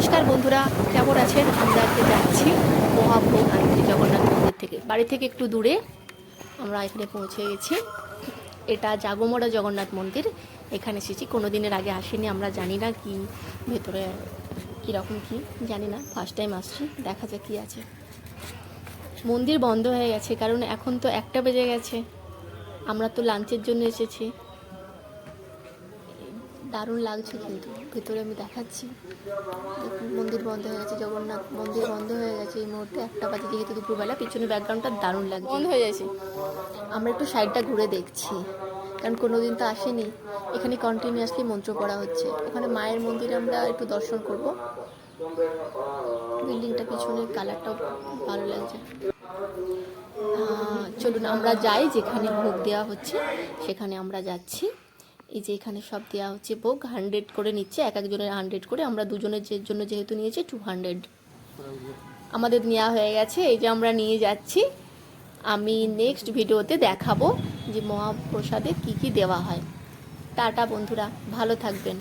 নমস্কার বন্ধুরা, কেমন আছেন? আমরা আজকে যাচ্ছি মহাভোগ আনতে জগন্নাথ মন্দির থেকে। বাড়ি থেকে একটু দূরে আমরা এখানে পৌঁছে গেছি। এটা জাগমরা জগন্নাথ মন্দির। এখানে এসেছি। কোনো দিনের আগে আসিনি, আমরা জানি না কি, ভেতরে কীরকম কি, জানি না। ফার্স্ট টাইম আসছি, দেখা যাক কী আছে। মন্দির বন্ধ হয়ে গেছে, কারণ এখন তো একটা বেজে গেছে। আমরা তো লাঞ্চের জন্য এসেছি। দারুণ লাগছে কিন্তু। ভেতরে আমি দেখাচ্ছি। মন্দির বন্ধ হয়ে গেছে জগন্নাথ মন্দির বন্ধ হয়ে গেছে এই মুহূর্তে। একটা বাজে যেহেতু দুপুরবেলা পিছনে ব্যাকগ্রাউন্ডটা দারুণ লাগছে। বন্ধ হয়ে গেছে আমরা একটু সাইডটা ঘুরে দেখছি। কারণ কোনোদিন তো আসেনি। এখানে কন্টিনিউয়াসলি মন্ত্র পড়া হচ্ছে। ওখানে মায়ের মন্দিরে আমরা একটু দর্শন করব। বিল্ডিংটা পিছনের কালারটাও ভালো লাগছে। চলুন আমরা যাই যেখানে ভোগ দেওয়া হচ্ছে সেখানে আমরা যাচ্ছি। এই যে এখানে সব দেওয়া হচ্ছে ভোগ হান্ড্রেড করে নিচ্ছে, এক একজনের হান্ড্রেড করে। আমরা দুজনের যে জন্য যেহেতু নিয়েছি টু হান্ড্রেড আমাদের নেওয়া হয়ে গেছে, এই যে আমরা নিয়ে যাচ্ছি। আমি নেক্সট ভিডিওতে দেখাবো যে মহাপ্রসাদে কি কি দেওয়া হয়। টাটা বন্ধুরা, ভালো থাকবেন।